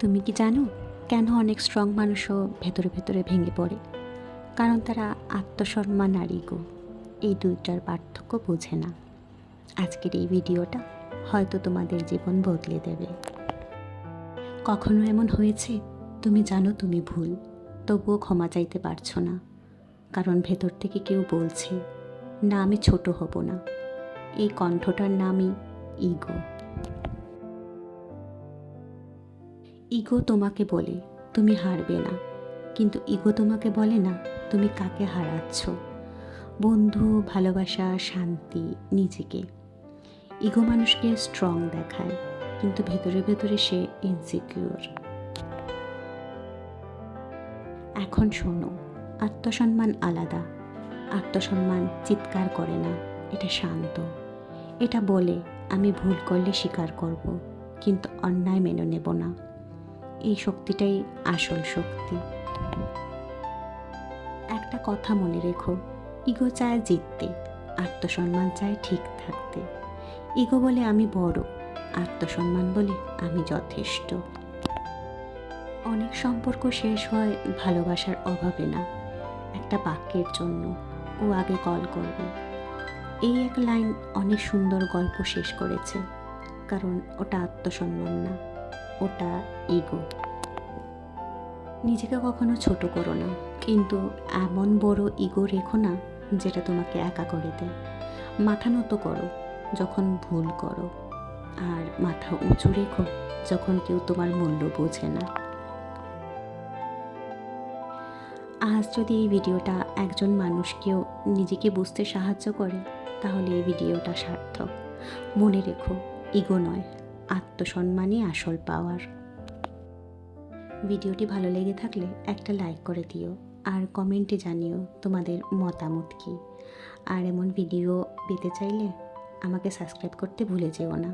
তুমি কি জানো কেন অনেক স্ট্রং মানুষও ভেতরে ভেতরে ভেঙে পড়ে? কারণ তারা আত্মসম্মান আর ইগো এই দুইটার পার্থক্য বোঝে না। আজকের এই ভিডিওটা হয়তো তোমাদের জীবন বদলে দেবে। কখনো এমন হয়েছে? তুমি জানো তুমি ভুল, তবুও ক্ষমা চাইতে পারছ না। কারণ ভেতর থেকে কেউ বলছে, না, আমি ছোট হব না। এই কণ্ঠটার নামই ইগো ইগো তোমাকে বলে, তুমি হারবে না। কিন্তু ইগো তোমাকে বলে না, তুমি কাকে হারাচ্ছ? বন্ধু, ভালোবাসা, শান্তি, নিজেকে। ইগো মানুষকে স্ট্রং দেখায়, কিন্তু ভেতরে ভেতরে সে ইনসিকিউর এখন শোনো, আত্মসম্মান আলাদা। আত্মসম্মান চিৎকার করে না, এটা শান্ত। এটা বলে, আমি ভুল করলে স্বীকার করব, কিন্তু অন্যায় মেনে নেব না। এই শক্তিটাই আসল শক্তি। একটা কথা মনে রেখো, ইগো চায় জিততে, আত্মসম্মান চায় ঠিক থাকতে। ইগো বলে আমি বড়, আত্মসম্মান বলে আমি যথেষ্ট। অনেক সম্পর্ক শেষ হয় ভালোবাসার অভাবে না, একটা বাক্যের জন্য, ও আগে কল করবে। এই এক লাইন অনেক সুন্দর গল্প শেষ করেছে, কারণ ওটা আত্মসম্মান না। ওটা ইগো নিজেকে কখনো ছোট করো না, কিন্তু এমন বড় ইগো রেখো না যেটা তোমাকে একা করে দেয়। মাথা নত করো, যখন ভুল করো। আর মাথা উঁচু রেখো, যখন কেউ তোমার মূল্য বোঝে না। আজ যদি এই ভিডিওটা একজন মানুষকেও নিজেকে বুঝতে সাহায্য করে, তাহলে এই ভিডিওটা সার্থক। মনে রেখো ইগো নয়। আত্মসম্মানই আসল পাওয়ার। ভিডিওটি ভালো লেগে থাকলে একটা লাইক করে দিও আর কমেন্টে জানিও তোমাদের মতামত কি। আর এমন ভিডিও পেতে চাইলে আমাকে সাবস্ক্রাইব করতে ভুলে যেও না।